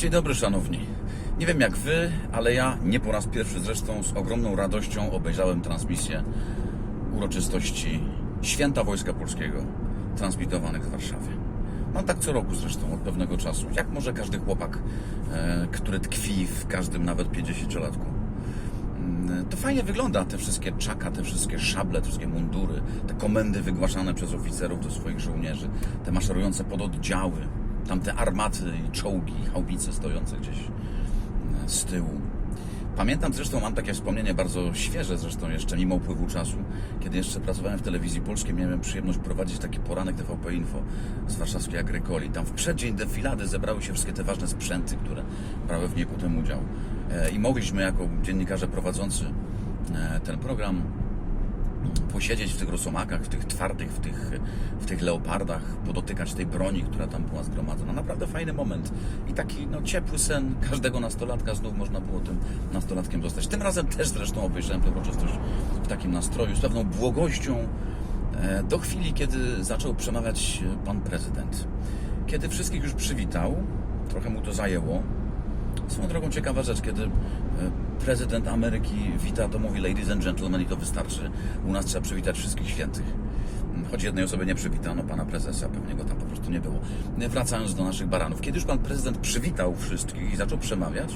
Dzień dobry, szanowni. Nie wiem jak wy, ale ja nie po raz pierwszy zresztą z ogromną radością obejrzałem transmisję uroczystości Święta Wojska Polskiego, transmitowanych z Warszawy. Mam tak co roku zresztą, od pewnego czasu. Jak może każdy chłopak, e, który tkwi w każdym nawet 50-latku. Mm, To fajnie wygląda, te wszystkie czaka, te wszystkie szable, te wszystkie mundury, te komendy wygłaszane przez oficerów do swoich żołnierzy, te maszerujące pododdziały, tamte armaty i czołgi, haubice stojące gdzieś e, z tyłu. Pamiętam zresztą, mam takie wspomnienie bardzo świeże zresztą jeszcze, mimo upływu czasu, kiedy jeszcze pracowałem w telewizji polskiej, miałem przyjemność prowadzić taki poranek TVP Info z warszawskiej Agrykoli. Tam w przeddzień defilady zebrały się wszystkie te ważne sprzęty, które brały w niej potem udział. E, I mogliśmy jako dziennikarze prowadzący e, ten program posiedzieć w tych rosomakach, w tych twardych, w tych, w tych leopardach, podotykać tej broni, która tam była zgromadzona. Naprawdę fajny moment i taki no, ciepły sen każdego nastolatka. Znów można było tym nastolatkiem zostać. Tym razem też zresztą obejrzałem tę uroczystość w takim nastroju, z pewną błogością, e, do chwili, kiedy zaczął przemawiać pan prezydent. Kiedy wszystkich już przywitał, trochę mu to zajęło, Swoją drogą ciekawa rzecz, kiedy e, prezydent Ameryki wita, to mówi ladies and gentlemen i to wystarczy. U nas trzeba przywitać wszystkich świętych. Choć jednej osoby nie przywitano, pana prezesa, pewnie go tam po prostu nie było. Wracając do naszych baranów. Kiedy już pan prezydent przywitał wszystkich i zaczął przemawiać,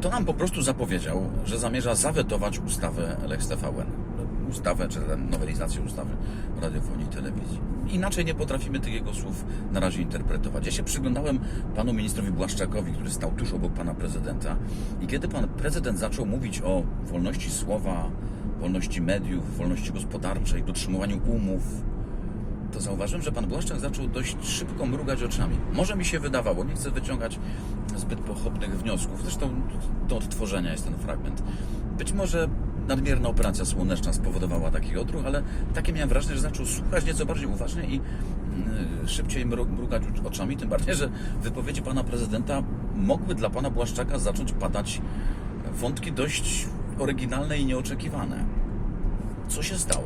to nam po prostu zapowiedział, że zamierza zawetować ustawę Lex TVN. Ustawę, czy nowelizację ustawy o radiofonii i telewizji. Inaczej nie potrafimy tych jego słów na razie interpretować. Ja się przyglądałem panu ministrowi Błaszczakowi, który stał tuż obok pana prezydenta i kiedy pan prezydent zaczął mówić o wolności słowa, wolności mediów, wolności gospodarczej, dotrzymywaniu umów, to zauważyłem, że pan Błaszczak zaczął dość szybko mrugać oczami. Może mi się wydawało, nie chcę wyciągać zbyt pochopnych wniosków, zresztą do odtworzenia jest ten fragment. Być może nadmierna operacja słoneczna spowodowała taki odruch, ale takie miałem wrażenie, że zaczął słuchać nieco bardziej uważnie i yy, szybciej mru- mrugać oczami, tym bardziej, że wypowiedzi pana prezydenta mogły dla pana Błaszczaka zacząć padać wątki dość oryginalne i nieoczekiwane. Co się stało?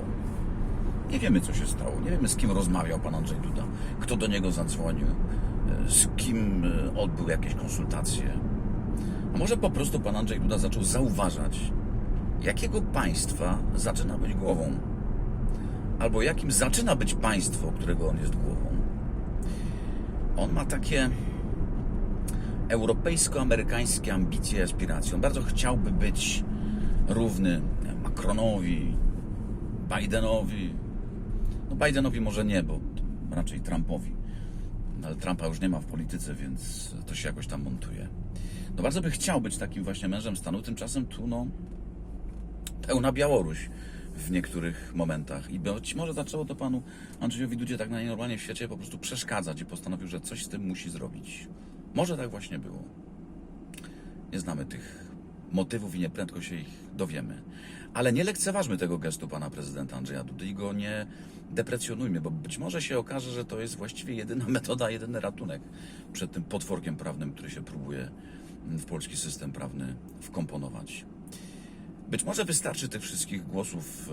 Nie wiemy, co się stało. Nie wiemy, z kim rozmawiał pan Andrzej Duda, kto do niego zadzwonił, z kim e, odbył jakieś konsultacje. A może po prostu pan Andrzej Duda zaczął zauważać, jakiego państwa zaczyna być głową, albo jakim zaczyna być państwo, którego on jest głową. On ma takie europejsko-amerykańskie ambicje i aspiracje. On bardzo chciałby być równy Macronowi, Bidenowi. No Bidenowi może nie, bo raczej Trumpowi. No, ale Trumpa już nie ma w polityce, więc to się jakoś tam montuje. No bardzo by chciał być takim właśnie mężem stanu, tymczasem tu no pełna Białoruś w niektórych momentach. I być może zaczęło to panu Andrzejowi Dudzie tak najnormalniej w świecie po prostu przeszkadzać i postanowił, że coś z tym musi zrobić. Może tak właśnie było. Nie znamy tych motywów i nieprędko się ich dowiemy. Ale nie lekceważmy tego gestu pana prezydenta Andrzeja Dudy i go nie deprecjonujmy, bo być może się okaże, że to jest właściwie jedyna metoda, jedyny ratunek przed tym potworkiem prawnym, który się próbuje w polski system prawny wkomponować. Być może wystarczy tych wszystkich głosów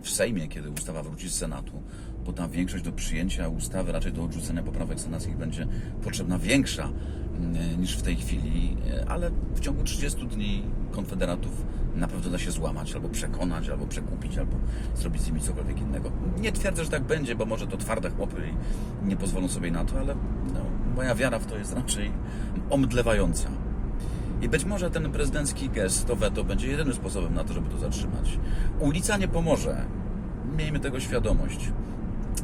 e, w Sejmie, kiedy ustawa wróci z Senatu, bo tam większość do przyjęcia ustawy, raczej do odrzucenia poprawek senackich będzie potrzebna większa mm, niż w tej chwili, e, ale w ciągu 30 dni konfederatów na pewno da się złamać, albo przekonać, albo przekupić, albo zrobić z nimi cokolwiek innego. Nie twierdzę, że tak będzie, bo może to twarde chłopy i nie pozwolą sobie na to, ale no, moja wiara w to jest raczej omdlewająca. I być może ten prezydencki gest, to weto, będzie jedynym sposobem na to, żeby to zatrzymać. Ulica nie pomoże. Miejmy tego świadomość.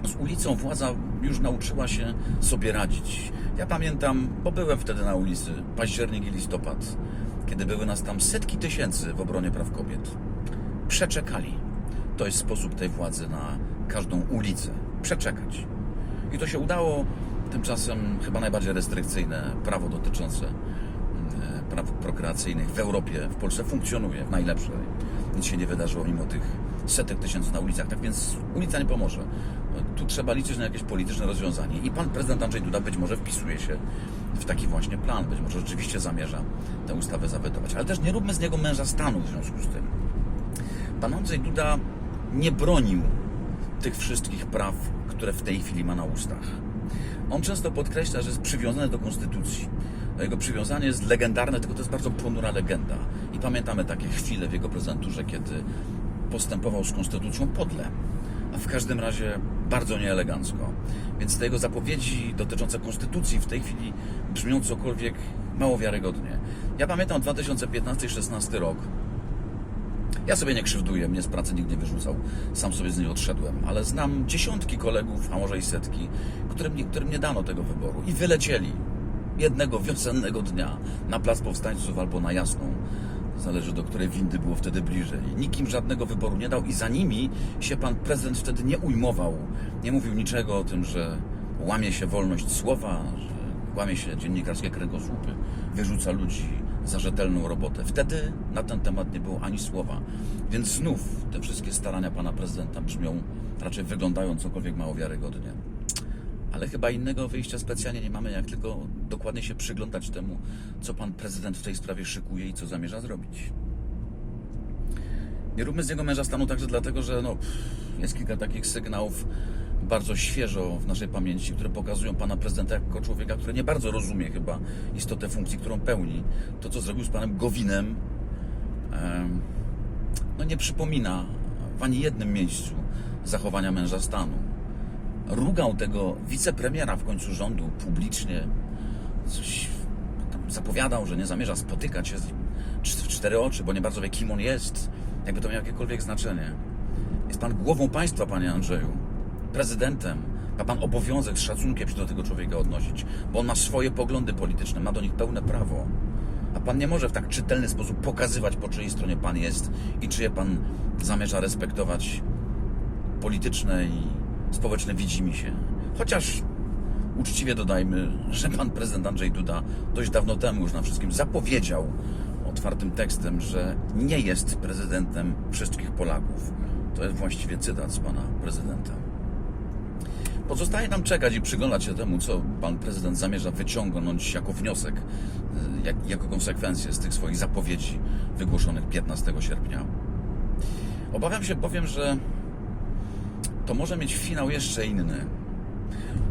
Z ulicą władza już nauczyła się sobie radzić. Ja pamiętam, bo byłem wtedy na ulicy, październik i listopad, kiedy były nas tam setki tysięcy w obronie praw kobiet. Przeczekali. To jest sposób tej władzy na każdą ulicę. Przeczekać. I to się udało. Tymczasem chyba najbardziej restrykcyjne prawo dotyczące praw prokreacyjnych w Europie, w Polsce funkcjonuje w najlepszej. Nic się nie wydarzyło mimo tych setek tysięcy na ulicach, tak więc ulica nie pomoże. Tu trzeba liczyć na jakieś polityczne rozwiązanie. I pan prezydent Andrzej Duda być może wpisuje się w taki właśnie plan, być może rzeczywiście zamierza tę ustawę zawetować. Ale też nie róbmy z niego męża stanu w związku z tym. Pan Andrzej Duda nie bronił tych wszystkich praw, które w tej chwili ma na ustach. On często podkreśla, że jest przywiązany do konstytucji. Jego przywiązanie jest legendarne, tylko to jest bardzo ponura legenda. I pamiętamy takie chwile w jego prezenturze, kiedy postępował z konstytucją podle, a w każdym razie bardzo nieelegancko. Więc te jego zapowiedzi dotyczące konstytucji w tej chwili brzmią cokolwiek mało wiarygodnie. Ja pamiętam 2015-16 rok. Ja sobie nie krzywduję, mnie z pracy nikt nie wyrzucał, sam sobie z niej odszedłem, ale znam dziesiątki kolegów, a może i setki, którym nie, którym nie dano tego wyboru i wylecieli jednego wiosennego dnia na Plac Powstańców albo na Jasną. Zależy do której windy było wtedy bliżej. Nikim żadnego wyboru nie dał i za nimi się pan prezydent wtedy nie ujmował. Nie mówił niczego o tym, że łamie się wolność słowa, że łamie się dziennikarskie kręgosłupy, wyrzuca ludzi za rzetelną robotę. Wtedy na ten temat nie było ani słowa. Więc znów te wszystkie starania pana prezydenta brzmią, raczej wyglądają cokolwiek mało wiarygodnie. Ale chyba innego wyjścia specjalnie nie mamy, jak tylko dokładnie się przyglądać temu, co pan prezydent w tej sprawie szykuje i co zamierza zrobić. Nie róbmy z niego męża stanu także dlatego, że no, jest kilka takich sygnałów bardzo świeżo w naszej pamięci, które pokazują pana prezydenta jako człowieka, który nie bardzo rozumie chyba istotę funkcji, którą pełni. To, co zrobił z panem Gowinem, em, no nie przypomina w ani jednym miejscu zachowania męża stanu. Rugał tego wicepremiera w końcu rządu publicznie. Coś zapowiadał, że nie zamierza spotykać się z nim w cztery oczy, bo nie bardzo wie, kim on jest. Jakby to miało jakiekolwiek znaczenie. Jest pan głową państwa, panie Andrzeju. Prezydentem. Ma pan obowiązek z szacunkiem się do tego człowieka odnosić, bo on ma swoje poglądy polityczne, ma do nich pełne prawo. A pan nie może w tak czytelny sposób pokazywać, po czyjej stronie pan jest i czyje pan zamierza respektować polityczne i społeczne widzimisię. Chociaż uczciwie dodajmy, że pan prezydent Andrzej Duda dość dawno temu już na wszystkim zapowiedział otwartym tekstem, że nie jest prezydentem wszystkich Polaków. To jest właściwie cytat z pana prezydenta. Pozostaje nam czekać i przyglądać się temu, co pan prezydent zamierza wyciągnąć jako wniosek, y, jak, jako konsekwencję z tych swoich zapowiedzi wygłoszonych 15 sierpnia. Obawiam się bowiem, że to może mieć finał jeszcze inny.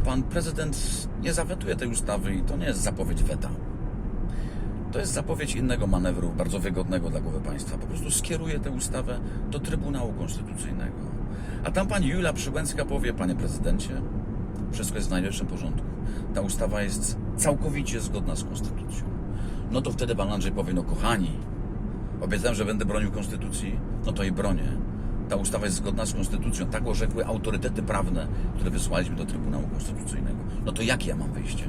Pan prezydent nie zawetuje tej ustawy i to nie jest zapowiedź weta. To jest zapowiedź innego manewru, bardzo wygodnego dla głowy państwa. Po prostu skieruje tę ustawę do Trybunału Konstytucyjnego. A tam pani Julia Przyłęcka powie, panie prezydencie, wszystko jest w najlepszym porządku. Ta ustawa jest całkowicie zgodna z konstytucją. No to wtedy pan Andrzej powie, no kochani, obiecałem, że będę bronił konstytucji, no to i bronię. Ta ustawa jest zgodna z konstytucją. Tak orzekły autorytety prawne, które wysłaliśmy do Trybunału Konstytucyjnego. No to jakie ja mam wyjście?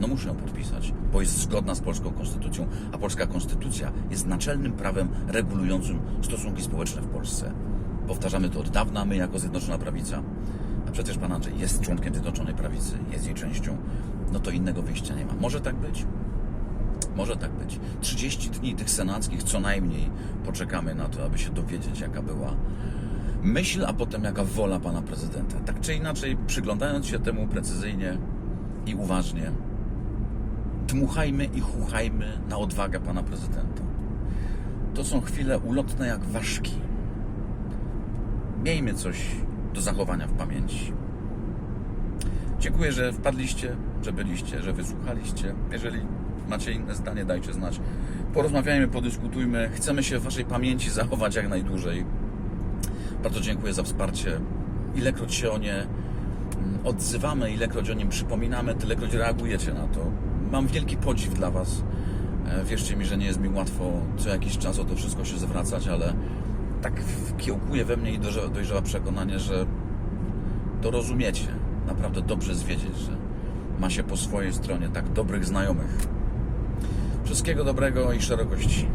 No muszę ją podpisać, bo jest zgodna z polską konstytucją, a polska konstytucja jest naczelnym prawem regulującym stosunki społeczne w Polsce. Powtarzamy to od dawna, my jako Zjednoczona Prawica. A przecież pan Andrzej jest członkiem Zjednoczonej Prawicy, jest jej częścią. No to innego wyjścia nie ma. Może tak być? Może tak być. 30 dni tych senackich co najmniej poczekamy na to, aby się dowiedzieć, jaka była myśl, a potem jaka wola pana prezydenta. Tak czy inaczej, przyglądając się temu precyzyjnie i uważnie, dmuchajmy i chuchajmy na odwagę pana prezydenta. To są chwile ulotne jak ważki. Miejmy coś do zachowania w pamięci. Dziękuję, że wpadliście, że byliście, że wysłuchaliście. Jeżeli macie inne zdanie, dajcie znać. Porozmawiajmy, podyskutujmy. Chcemy się w Waszej pamięci zachować jak najdłużej. Bardzo dziękuję za wsparcie. Ilekroć się o nie mm, odzywamy, ilekroć o nim przypominamy, tylekroć reagujecie na to. Mam wielki podziw dla Was. E, Wierzcie mi, że nie jest mi łatwo co jakiś czas o to wszystko się zwracać, ale tak kiełkuje we mnie i dojrzewa- przekonanie, że to rozumiecie. Naprawdę dobrze jest wiedzieć, że ma się po swojej stronie tak dobrych znajomych. Wszystkiego dobrego i szerokości.